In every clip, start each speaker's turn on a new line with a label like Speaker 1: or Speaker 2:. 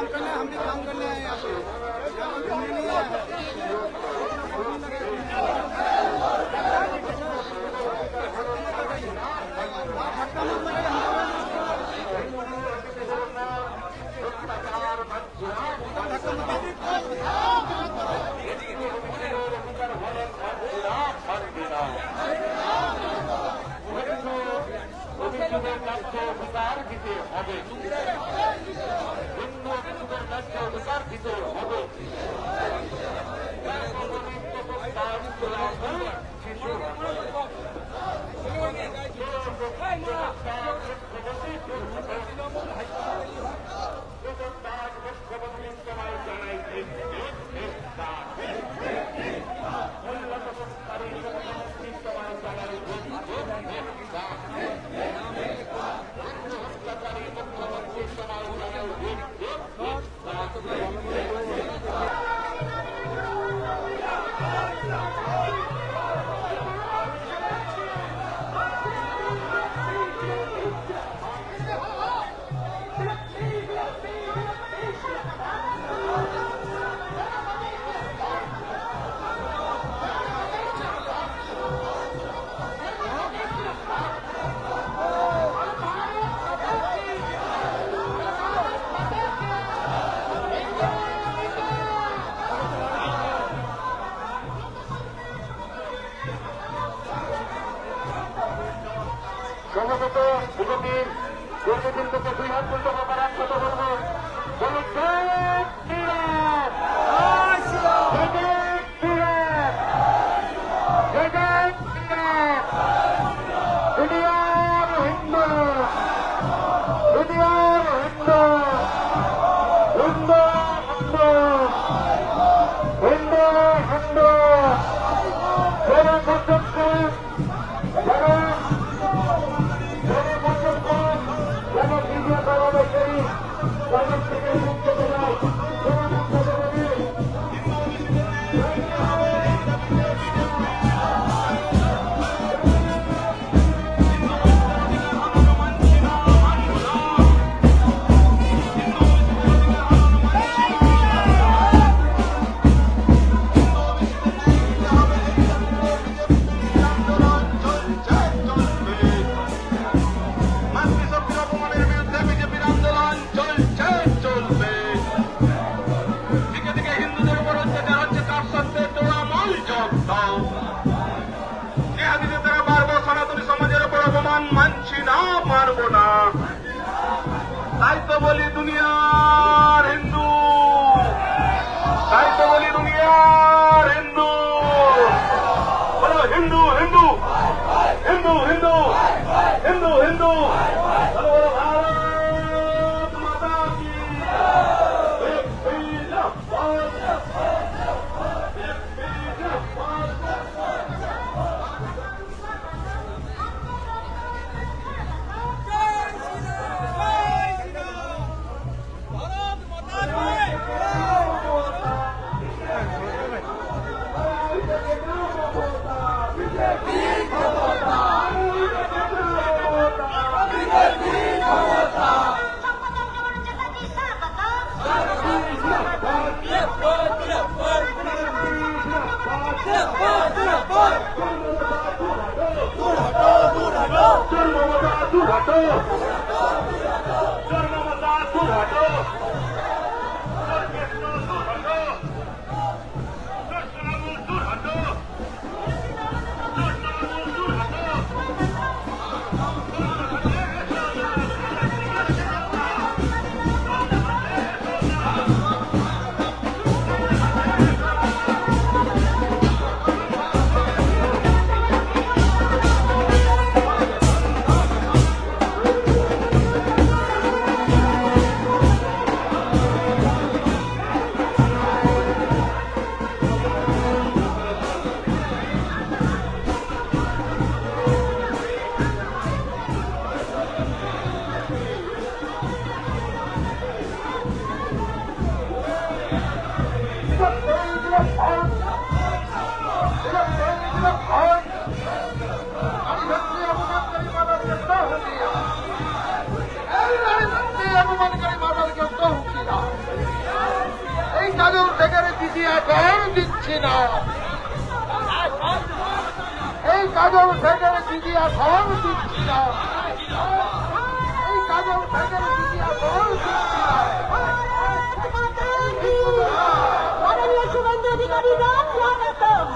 Speaker 1: काम करना
Speaker 2: हमने Yeah. সভাপত বিজেপির দুর্নীতির থেকে দুই হাত পর্যন্ত রাখতে বলব বলুন জগৎ থেকে
Speaker 1: 遠
Speaker 3: 藤遠藤。এই কাজল থেকে দিদি এখন দিচ্ছি না এই কাজল থেকে দিদি এখন দিচ্ছি না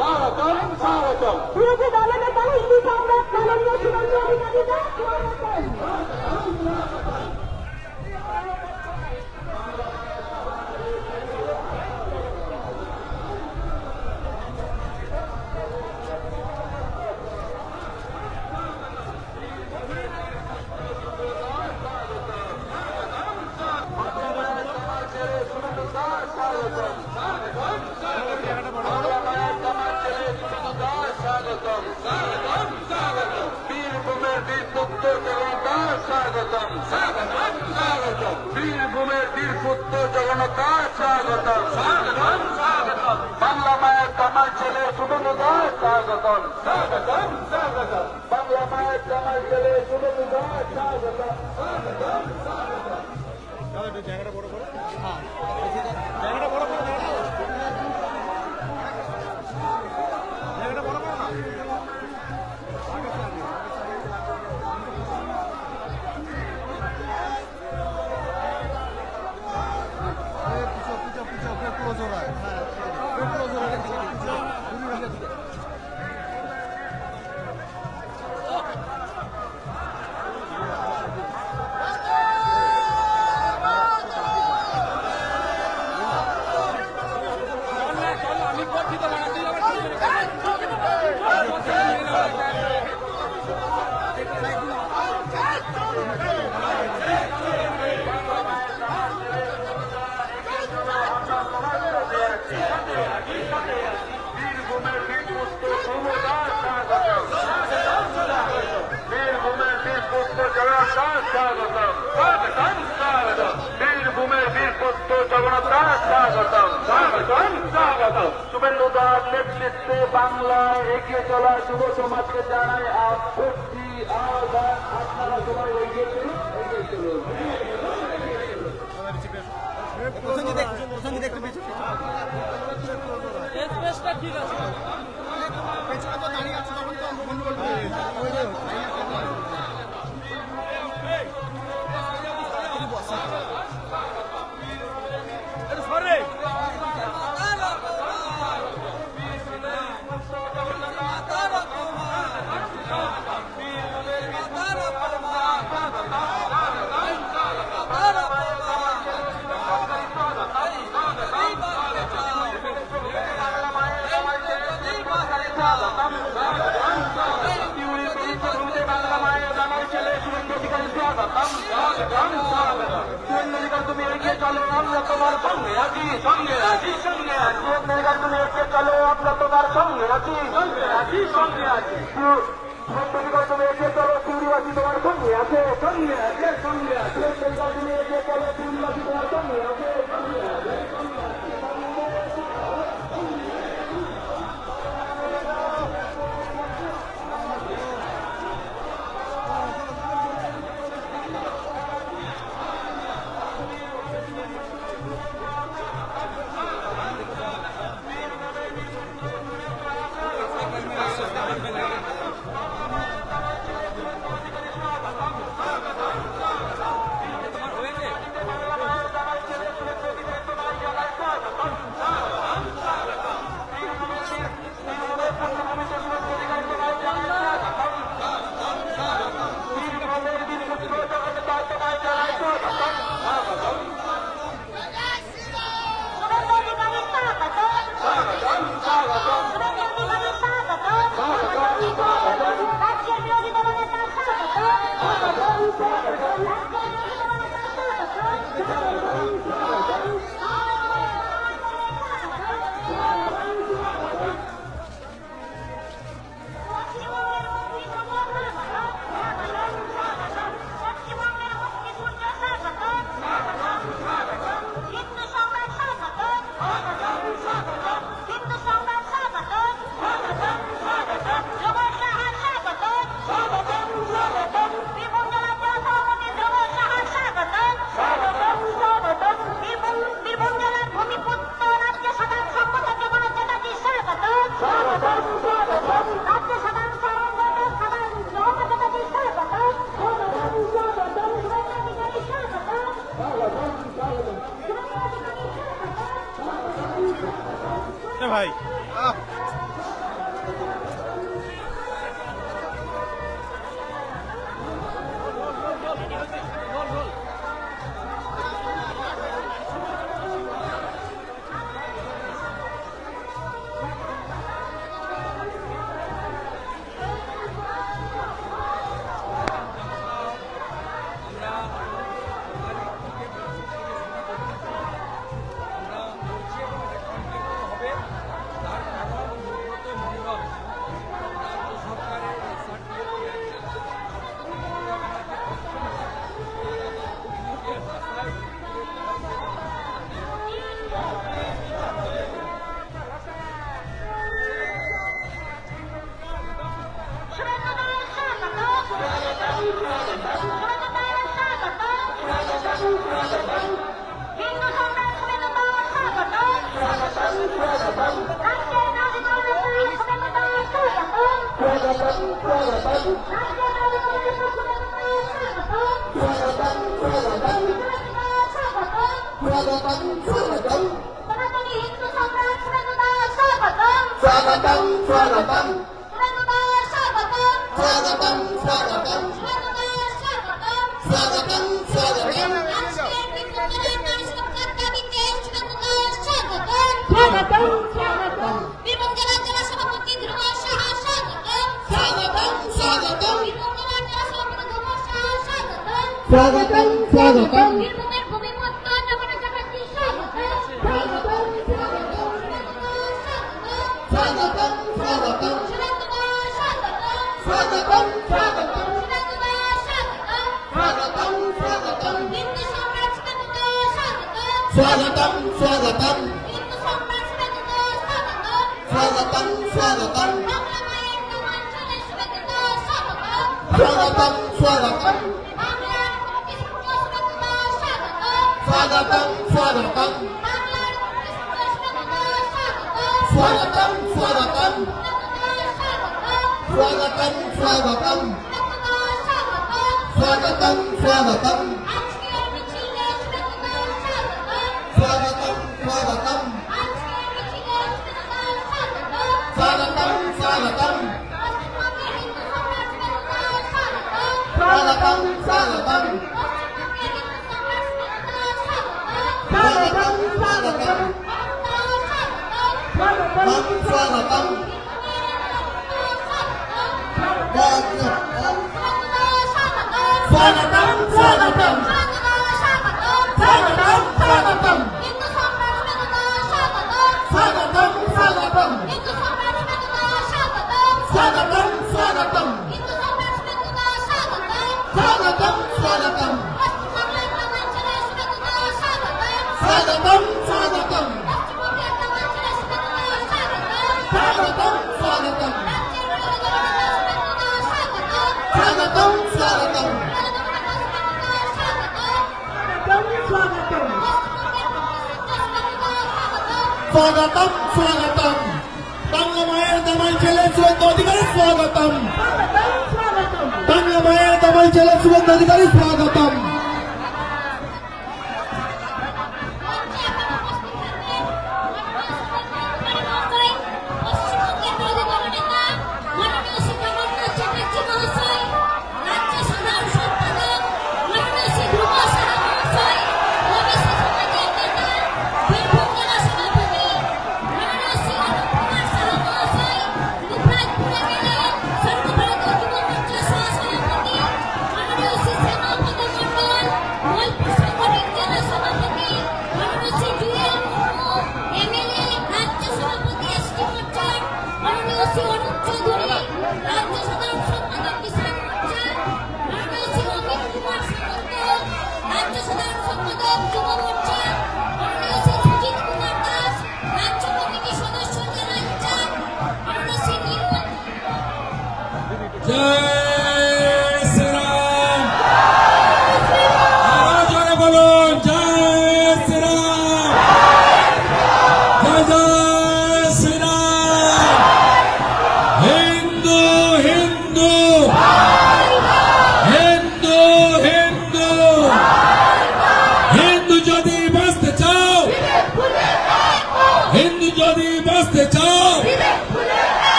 Speaker 4: স্বাগতম
Speaker 3: স্বাগতম।
Speaker 4: বিরোধী দলনেতা হিন্দু সম্রাট মাননীয় শুভেন্দু অধিকারী স্বাগতম।
Speaker 5: স্বাগতম জগন্নাথ দাস স্বাগতম স্বাগতম স্বাগতম শুভেন্দু দাস নেতৃত্বে চলা শুভ সমাজকে জানাই আপত্তি আহ্বান
Speaker 2: দেখতে পেয়েছ
Speaker 5: তুমি এগিয়ে চলো আমরা তোমার সঙ্গে আছি সঙ্গে আছি সঙ্গে আছি তুমি এগিয়ে চলো আমরা তোমার সঙ্গে আছি সঙ্গে আছি সঙ্গে আছি তুমি এগিয়ে চলো চুরিবাসী তোমার সঙ্গে আছে সঙ্গে আছে সঙ্গে আছে তুমি এগিয়ে চলো চুরিবাসী তোমার সঙ্গে আছে Selamat datang,
Speaker 6: selamat
Speaker 4: datang. 上个灯，上
Speaker 5: 个灯，
Speaker 4: 上个
Speaker 5: 灯，上
Speaker 4: 个灯，
Speaker 5: 上个
Speaker 4: 灯。Swagatam, swagatam. Swagatam, swagatam. Swagatam, swagatam. Swagatam, swagatam.
Speaker 5: Swagatam, suya
Speaker 4: bakan suya bakan suya bakan suya bakan
Speaker 5: suya bakan
Speaker 4: suya bakan suya bakan Sağlatan,
Speaker 5: sağlatan. Sağlatan, sağlatan.
Speaker 4: Sağlatan, sağlatan.
Speaker 5: bấm xoa
Speaker 4: và bấm
Speaker 5: đơn xoa
Speaker 4: là tâm xoa là
Speaker 5: tâm স্বাগতম
Speaker 4: স্বাগতম। বাংলা মায়ের
Speaker 5: দামাই ছেলে সুগন্ধ অধিকারী স্বাগতম। বাংলা মায়ের দামাই ছেলে সুগন্ধ অধিকারী স্বাগতম।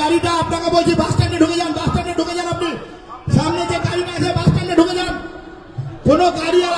Speaker 5: গাড়িটা আপনাকে বলছি, বাস স্ট্যান্ডে ঢুকে যান, বাস স্ট্যান্ডে ঢুকে যান আপনি। সামনে যে গাড়িটা আছে, বাস স্ট্যান্ডে ঢুকে যান। কোনো গাড়ি আর